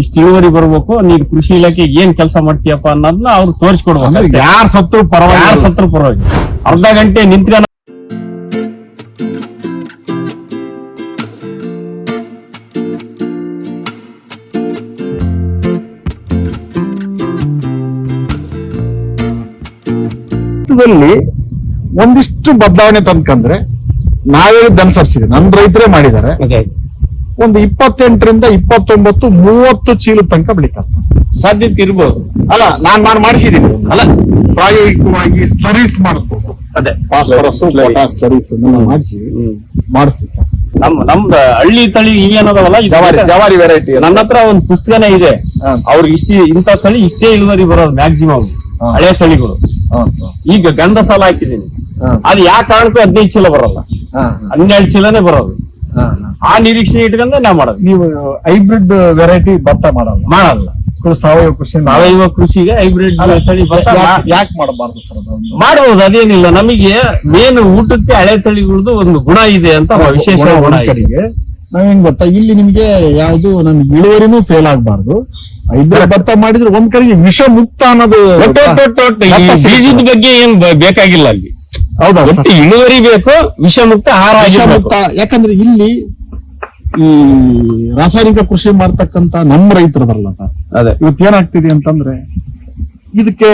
ಇಷ್ಟು ಇಳುವರಿ ಬರ್ಬೇಕು ನೀನ್ ಕೃಷಿ ಇಲಾಖೆಗೆ ಏನ್ ಕೆಲಸ ಮಾಡ್ತೀಯಪ್ಪ ಅನ್ನೋದನ್ನ ಅವ್ರು ತೋರಿಸ್ಕೊಡ್ಬೇಕು ಯಾರ. ಯಾರ್ ಸತ್ರು ಯಾರ್ ಪರವಾಗಿ ಸತ್ರು ಪರವಾಗಿ ಅರ್ಧ ಗಂಟೆ ನಿಂತ್ರ ಒಂದಿಷ್ಟು ಬದಲಾವಣೆ ತಂದ್ಕಂದ್ರೆ ನಾವೇ ಅನುಸರಿಸಿದ್ವಿ ನಮ್ ರೈತರೇ ಮಾಡಿದ್ದಾರೆ. ಒಂದು ಇಪ್ಪತ್ತೆಂಟರಿಂದ ಇಪ್ಪತ್ತೊಂಬತ್ತು ಮೂವತ್ತು ಚೀಲ ತನಕ ಬೆಳೀತಾರೆ. ಸಾಧ್ಯತೆ ಇರ್ಬೋದು. ಅಲ್ಲ ನಾನ್ ನಾನು ಮಾಡಿಸಿದ್ದೀನಿ ಅಲ್ಲ. ಪ್ರಾಯೋಗಿಕವಾಗಿ ಸ್ಲರೀಸ್ ಮಾಡಿಸ್ಬೋದು. ಅದೇ. ಫಾಸ್ಫರಸ್ ಸ್ಲರೀಸ್ ಮಾಡಿಸಿ ನಮ್ ನಮ್ದು ಹಳ್ಳಿ ತಳಿ ಏನದವಲ್ಲ ಜವಾರಿ ಜವಾರಿ ವೆರೈಟಿ ನನ್ನ ಹತ್ರ ಒಂದು ಪುಸ್ತಕನೇ ಇದೆ. ಹಾ. ಅವ್ರಿಗೆ ಇಷ್ಟೇ ಇಂಥ ತಳಿ ಇಷ್ಟೇ ಇಳುವರಿ ಬರೋದು ಮ್ಯಾಕ್ಸಿಮಮ್. ಹಳೆ ತಳಿಗಳು. ಈಗ ಗಂಧ ಸಾಲ ಹಾಕಿದೀನಿ ಅದು ಯಾಕೆ ಕಾರಣಕ್ಕೂ ಹದಿನೈದು ಚೀಲ ಬರಲ್ಲ. ಹನ್ನೆರಡು ಚೀಲನೇ ಬರೋದು. ಆ ನಿರೀಕ್ಷೆ ಇಟ್ಕೊಂಡೆ ನಾ ಮಾಡೋದು. ನೀವು ಹೈಬ್ರಿಡ್ ವೆರೈಟಿ ಭತ್ತ ಮಾಡಲ್ಲ. ಮಾಡಲ್ಲ ಸಾವಯವ ಕೃಷಿ ಸಾವಯವ ಕೃಷಿಗೆ ಹೈಬ್ರಿಡ್ ತಳಿ ಭತ್ತ ಯಾಕೆ ಮಾಡಬಾರ್ದು ಸರ್ ಮಾಡಬಹುದು ಅದೇನಿಲ್ಲ. ನಮಗೆ ಮೇನ್ ಊಟಕ್ಕೆ ಹಳೆ ತಳಿಗಳದ್ದು ಒಂದು ಗುಣ ಇದೆ ಅಂತ ವಿಶೇಷ ಗುಣ. ಕಡೆಗೆ ನಾವೇನ್ ಗೊತ್ತಾ? ಇಲ್ಲಿ ನಿಮ್ಗೆ ಯಾವ್ದು ನಮ್ಗೆ ಇಳುವರಿನೂ ಫೇಲ್ ಆಗ್ಬಾರ್ದು. ಹೈಬ್ರಿಡ್ ಭತ್ತ ಮಾಡಿದ್ರೆ ಒಂದ್ ಕಡೆಗೆ ವಿಷ ಮುಕ್ತ ಅನ್ನೋದು. ಬೀಜದ ಬಗ್ಗೆ ಏನ್ ಬೇಕಾಗಿಲ್ಲ ಅಲ್ಲಿ. ಹೌದಾ? ಒಟ್ಟು ಇಳುವರಿ ಬೇಕು ವಿಷಮುಕ್ತ ಆಹಾರ ವಿಷ ಮುಕ್ತ. ಮುಕ್ತ ಯಾಕಂದ್ರೆ ಇಲ್ಲಿ ಈ ರಾಸಾಯನಿಕ ಕೃಷಿ ಮಾಡ್ತಕ್ಕಂತ ನಮ್ಮ ರೈತರು ಬರಲ್ಲ ಸರ್. ಅದೇ. ಇವತ್ತು ಏನಾಗ್ತಿದೆ ಅಂತಂದ್ರೆ ಇದಕ್ಕೆ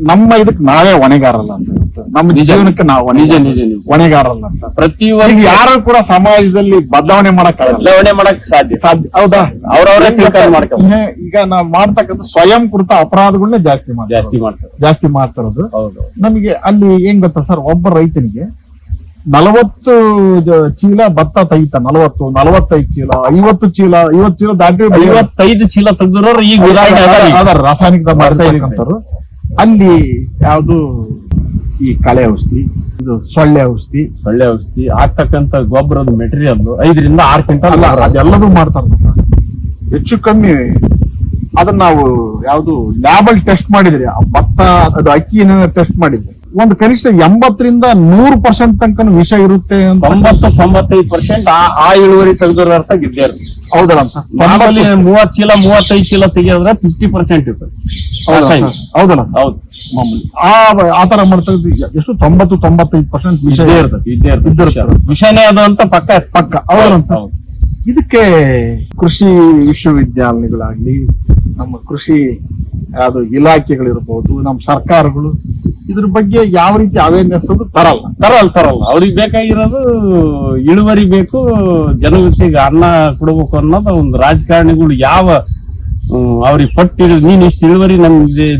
ನಮ್ಮ ಇದಕ್ಕೆ ನಾವೇ ಹೊಣೆಗಾರಲ್ಲ ಅಂತ ಇವತ್ತು. ನಮ್ಮ. ಜೀವನಕ್ಕೆ ನಾವು ನಿಜ ನಿಜ ನಿಜ. ಹೊಣೆಗಾರಲ್ಲ ಅಂತ. ಪ್ರತಿ ಯಾರು ಕೂಡ ಸಮಾಜದಲ್ಲಿ ಬದಲಾವಣೆ ಮಾಡಕ್ ಬದಲಾವಣೆ ಮಾಡಕ್ ಸಾಧ್ಯ. ಸಾಧ್ಯ ಹೌದಾ? ಅವ್ರವ್ರೇ ಮಾಡ್ಕೊಂಡು ಈಗ- ನಾವ್ ಮಾಡ್ತಕ್ಕಂಥ ಸ್ವಯಂ ಕೃತ ಅಪರಾಧಗಳನ್ನೇ ಜಾಸ್ತಿ ಮಾಡ್ತಾರೆ. ಜಾಸ್ತಿ ಮಾಡ್ತಾರೆ. ಜಾಸ್ತಿ ಮಾಡ್ತಿರೋದು ಹೌದು. ನಮಗೆ ಅಲ್ಲಿ ಏನ್ ಗೊತ್ತಾ ಸರ್ ಒಬ್ಬ ರೈತನಿಗೆ ನಲವತ್ತು ಚೀಲ ಭತ್ತ ತೆಗಿತ ನಲವತ್ತು ನಲವತ್ತೈದು ಚೀಲ ಐವತ್ತು ಚೀಲ ಐವತ್ತು ಚೀಲ ದಾಟಿ ಐವತ್ತೈದು ಚೀಲ ತೆಗ್ದಿರೋರು ಈಗ ಅದಾರ ರಾಸಾಯನಿಕ ಅಂತರು ಅಲ್ಲಿ ಯಾವುದು ಈ ಕಳೆ ಔಷಧಿ ಇದು ಸೊಳ್ಳೆ ಔಷಧಿ. ಸೊಳ್ಳೆ ಔಷಧಿ ಆಗ್ತಕ್ಕಂತ ಗೊಬ್ಬರದ ಮೆಟೀರಿಯಲ್ ಐದರಿಂದ ಆರು ಕ್ವಿಂಟಲ್ ಅಲ್ಲ ಅದೆಲ್ಲದೂ ಮಾಡ್ತಾರೆ. ಹೆಚ್ಚು ಕಮ್ಮಿ ಅದನ್ನ ನಾವು ಯಾವುದು ಲ್ಯಾಬಲ್ ಟೆಸ್ಟ್ ಮಾಡಿದ್ರಿ ಆ ಭತ್ತ ಅದು ಅಕ್ಕಿನ ಟೆಸ್ಟ್ ಮಾಡಿದ್ರಿ ಒಂದು ಕನಿಷ್ಠ ಎಂಬತ್ತರಿಂದ ನೂರು ಪರ್ಸೆಂಟ್ ತನಕ ವಿಷ ಇರುತ್ತೆ ಅಂತ. ತೊಂಬತ್ತು ತೊಂಬತ್ತೈದು ಪರ್ಸೆಂಟ್ ಆ ಇಳುವರಿ ತೆಗೆದಿರೋ ಅರ್ಥ ಇದ್ದೇ ಇರುತ್ತೆ ಹೌದಲ್ಲ ಸರ್? ಮಾಮೂಲಿ ಮೂವತ್ ಚೀಲ ಮೂವತ್ತೈದು ಚೀಲ ತೆಗಿಯೋದ್ರೆ ಫಿಫ್ಟಿ ಪರ್ಸೆಂಟ್ ಇರ್ತದೆ. ಹೌದಲ್ಲ ಹೌದು ಮಾಮೂಲಿ. ಆ ಆತರ ಮಾಡ್ತಕ್ಕಂಥ ಎಷ್ಟು? ತೊಂಬತ್ತು ತೊಂಬತ್ತೈದು ಪರ್ಸೆಂಟ್ ವಿಷಯ ಇರ್ತದೆ. ವಿಷನೇ ಅದು ಅಂತ ಪಕ್ಕ. ಪಕ್ಕ. ಹೌದಲ್ಲ ಹೌದು. ಇದಕ್ಕೆ ಕೃಷಿ ವಿಶ್ವವಿದ್ಯಾಲಯಗಳಾಗ್ಲಿ, ನಮ್ಮ ಕೃಷಿ ಅದು ಇಲಾಖೆಗಳಿರ್ಬೋದು, ನಮ್ಮ ಸರ್ಕಾರಗಳು ಇದ್ರ ಬಗ್ಗೆ ಯಾವ ರೀತಿ ಅವೇರ್ನೆಸ್ ಅದು ತರಲ್ಲ. ತರಲ್ಲ ತರಲ್ಲ. ಅವ್ರಿಗೆ ಬೇಕಾಗಿರೋದು ಇಳುವರಿ ಬೇಕು, ಜನತೆಗೆ ಅನ್ನ ಕೊಡಬೇಕು ಅನ್ನೋದು ಒಂದು ರಾಜಕಾರಣಿಗಳು ಯಾವ ಅವ್ರಿಗೆ ಪಟ್ಟಿ ನೀನ್ ಇಷ್ಟ ಇಳುವರಿ ನಮ್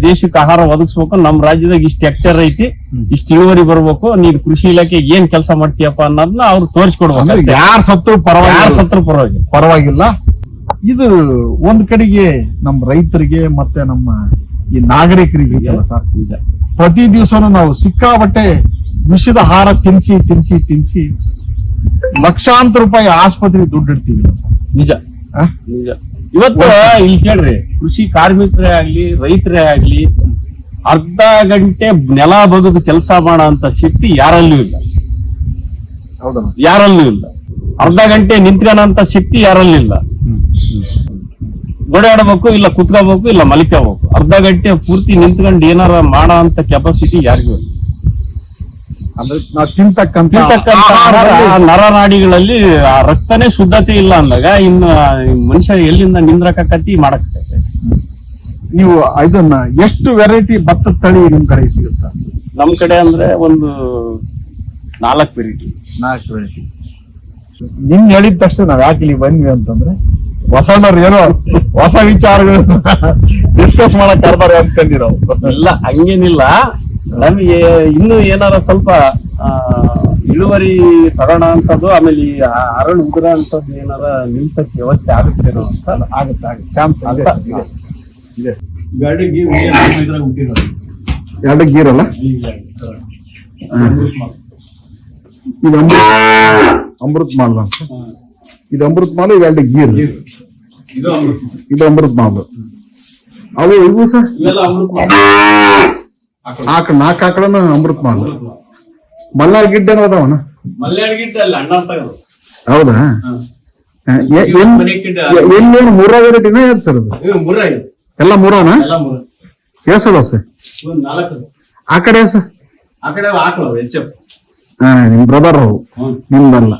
ದೇಶಕ್ಕೆ ಆಹಾರ ಒದಗಿಸ್ಬೇಕು ನಮ್ ರಾಜ್ಯದಾಗ ಇಷ್ಟು ಹೆಕ್ಟೇರ್ ಐತಿ ಇಷ್ಟು ಇಳುವರಿ ಬರ್ಬೇಕು ನೀನ್ ಕೃಷಿ ಇಲಾಖೆಗೆ ಏನ್ ಕೆಲಸ ಮಾಡ್ತೀಯಪ್ಪ ಅನ್ನೋದನ್ನ ಅವ್ರು ತೋರಿಸ್ಕೊಡ್ಬೇಕು ಯಾರ. ಯಾರ್ ಸತ್ರು ಯಾರ್ ಪರವಾಗಿ ಸತ್ರು ಪರವಾಗಿಲ್ಲ. ಪರವಾಗಿಲ್ಲ. ಇದು ಒಂದ್ ಕಡೆಗೆ ನಮ್ ರೈತರಿಗೆ ಮತ್ತೆ ನಮ್ಮ ಈ ನಾಗರಿಕರಿಗೆ ಕೆಲಸ. ಸರ್ ನಿಜ ಪ್ರತಿ ದಿವಸನೂ ನಾವು ಸಿಕ್ಕಾಬಟ್ಟೆ ವಿಷದ ಆಹಾರ ತಿನ್ಸಿ ತಿನ್ಸಿ ತಿನ್ಸಿ ಲಕ್ಷಾಂತರ ರೂಪಾಯಿ ಆಸ್ಪತ್ರೆಗೆ ದುಡ್ಡು ಇಡ್ತೀವಿ ನಿಜ? ನಿಜ. ಇವತ್ತು ಇಲ್ಲಿ ಕೇಳ್ರಿ ಕೃಷಿ ಕಾರ್ಮಿಕರೇ ಆಗ್ಲಿ ರೈತರೇ ಆಗ್ಲಿ ಅರ್ಧ ಗಂಟೆ ನೆಲ ಬಗದು ಕೆಲಸ ಮಾಡೋ ಅಂತ ಶಕ್ತಿ ಯಾರಲ್ಲೂ ಇಲ್ಲ. ಯಾರಲ್ಲೂ ಇಲ್ಲ. ಅರ್ಧ ಗಂಟೆ ನಿಂತ್ಕೊಳ್ಳೋಂತ ಶಕ್ತಿ ಯಾರಲ್ಲೂ ಇಲ್ಲ. ಓಡಾಡಬೇಕು ಇಲ್ಲ ಕುತ್ಕೋಬೇಕು ಇಲ್ಲ ಮಲಿಕೋಬೇಕು. ಅರ್ಧ ಗಂಟೆ ಪೂರ್ತಿ ನಿಂತ್ಕೊಂಡು ಏನಾರ ಮಾಡೋ ಅಂತ ಕೆಪಾಸಿಟಿ ಯಾರಿಗೂ ಇಲ್ಲ. ನಾವು ತಿಂತಕ್ಕಂತ ನರನಾಡಿಗಳಲ್ಲಿ ಆ ರಕ್ತನೇ ಶುದ್ಧತೆ ಇಲ್ಲ ಅಂದಾಗ ಇನ್ನು ಮನುಷ್ಯ ಎಲ್ಲಿಂದ ನಿಂದ್ರಕತಿ ಮಾಡಕ್ ನೀವು ಇದನ್ನ ಎಷ್ಟು ವೆರೈಟಿ ಭತ್ತದ ತಳಿ ನಿಮ್ ಕಡೆ ಸಿಗುತ್ತ? ನಮ್ ಕಡೆ ಅಂದ್ರೆ ಒಂದು ನಾಲ್ಕು ವೆರೈಟಿ ನಾಲ್ಕು ವೆರೈಟಿ ನಿಮ್ ಹೇಳಿದ ತಕ್ಷಣ ನಾವ್ ಯಾಕೆ ಇಲ್ಲಿ ಬಂದ್ವಿ ಅಂತಂದ್ರೆ ಹೊಸಣ್ಣವ್ರು ಏನೋ ಹೊಸ ವಿಚಾರಗಳು ಡಿಸ್ಕಸ್ ಮಾಡಕ್ ಕರ್ತಾರೆ ಅನ್ಕೊಂಡಿರೋ ಇಲ್ಲ ಹಂಗೇನಿಲ್ಲ. ನಮಗೆ ಇನ್ನು ಏನಾರ ಸ್ವಲ್ಪ ಆ, ಇಳುವರಿ ತಗೋಣ ಅಂತದ್ದು ಆಮೇಲೆ ಈ ಅರಳು ಉದುರ ಅಂತದ್ದು ಏನಾರ ನಿಲ್ಸಕ್ಕೆ ವ್ಯವಸ್ಥೆ ಆಗುತ್ತೇನೋ ಅಂತ ಆಗುತ್ತೆ ಆಗುತ್ತೆ. ಚಾನ್ಸ್ ಆಗುತ್ತೆ ಇದೆ. ಎರಡು ಗೀರ್ ಅಲ್ಲ? ಇದು ಅಮೃತ್ ಅಮೃತ್ ಮಾಲ್ ಅಂತ ಇದು ಅಮೃತ್ ಮಾಲ್ ಎರಡು ಗೀರ್? ಇದು ಅಮೃತ್ ಮಾಲ್. ಅವು ಇವು ಸರ್? ಆಕ ನಾಲ್ಕು ಆಕಳನ ಅಮೃತ ಮಾಡ. ಮಲ್ಲಾರ್ ಗಿಡ್ಡ ಅದಾವನ ಮಲ್ಲಾರ್ ಗಿಡ್ಡ ಅಲ್ಲ ಅಣ್ಣ ಹೌದಾ? ಎಲ್ಲೇನು ಮೂರ ವೆರೈಟಿನ ಏನ್ ಸರ್ ಅದು? ಎಲ್ಲ ಮೂರನ? ಮುರ. ಎಸ್ ಅದಾವ ಸರ್ ಆ ಕಡೆ ಸರ್ ಆ ಕಡೆ ಆಕಳು ನಿಮ್ ಬ್ರದರ್ ಅವು. ನಿಮ್ದಲ್ಲ.